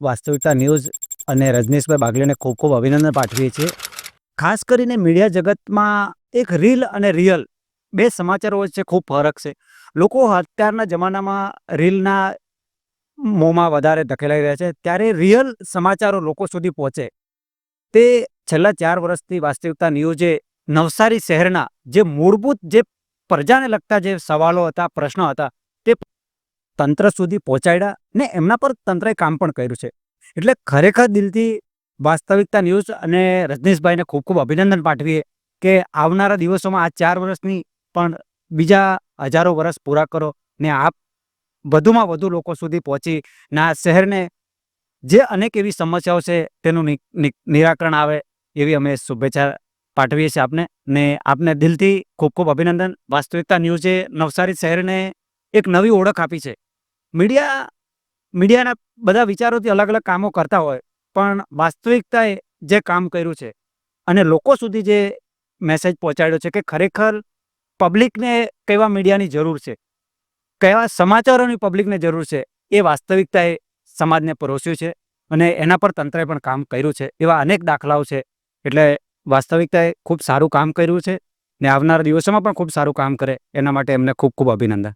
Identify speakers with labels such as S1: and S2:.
S1: વાસ્તવિકતા ન્યૂઝ અને રજનીશભાઈ બાગલીને ખૂબ ખૂબ અભિનંદન પાઠવીએ છીએ. ખાસ કરીને મીડિયા જગતમાં એક રીલ અને રિયલ બે સમાચારો વચ્ચે ખૂબ ફરક છે. લોકો અત્યારના જમાનામાં રીલના મોંમાં વધારે ધકેલાઈ રહ્યા છે. ત્યારે રિયલ સમાચારો લોકો સુધી પહોંચે. તે છેલ્લા ચાર વર્ષથી વાસ્તવિકતા ન્યૂઝે નવસારી શહેરના જે મૂળભૂત જે પ્રજાને લગતા જે સવાલો હતા, પ્રશ્નો હતા તંત્ર સુધી પહોંચાડ્યા ને એમના પર તંત્રએ કામ પણ કર્યું છે. એટલે ખરેખર દિલથી વાસ્તવિકતા ન્યૂઝ અને રજનીશભાઈને ખૂબ ખૂબ અભિનંદન પાઠવીએ કે આવનારા દિવસોમાં આ ચાર વર્ષની પણ બીજા હજારો વર્ષ પૂરા કરો ને આપ વધુમાં વધુ લોકો સુધી પહોંચી ને શહેરને જે અનેક એવી સમસ્યાઓ છે તેનું નિરાકરણ આવે એવી અમે શુભેચ્છા પાઠવીએ છીએ આપને ને આપને દિલથી ખૂબ ખૂબ અભિનંદન. વાસ્તવિકતા ન્યૂઝે નવસારી શહેરને એક નવી ઓળખ આપી છે. મીડિયા, મીડિયાના બધા વિચારોથી અલગ અલગ કામો કરતા હોય, પણ વાસ્તવિકતાએ જે કામ કર્યું છે અને લોકો સુધી જે મેસેજ પહોંચાડ્યો છે કે ખરેખર પબ્લિકને કેવા મીડિયાની જરૂર છે, કેવા સમાચારોની પબ્લિકને જરૂર છે, એ વાસ્તવિકતાએ સમાજને પરોસ્યું છે અને એના પર તંત્રએ પણ કામ કર્યું છે, એવા અનેક દાખલાઓ છે. એટલે વાસ્તવિકતાએ ખૂબ સારું કામ કર્યું છે ને આવનારા દિવસોમાં પણ ખૂબ સારું કામ કરે, એના માટે એમને ખૂબ ખૂબ અભિનંદન.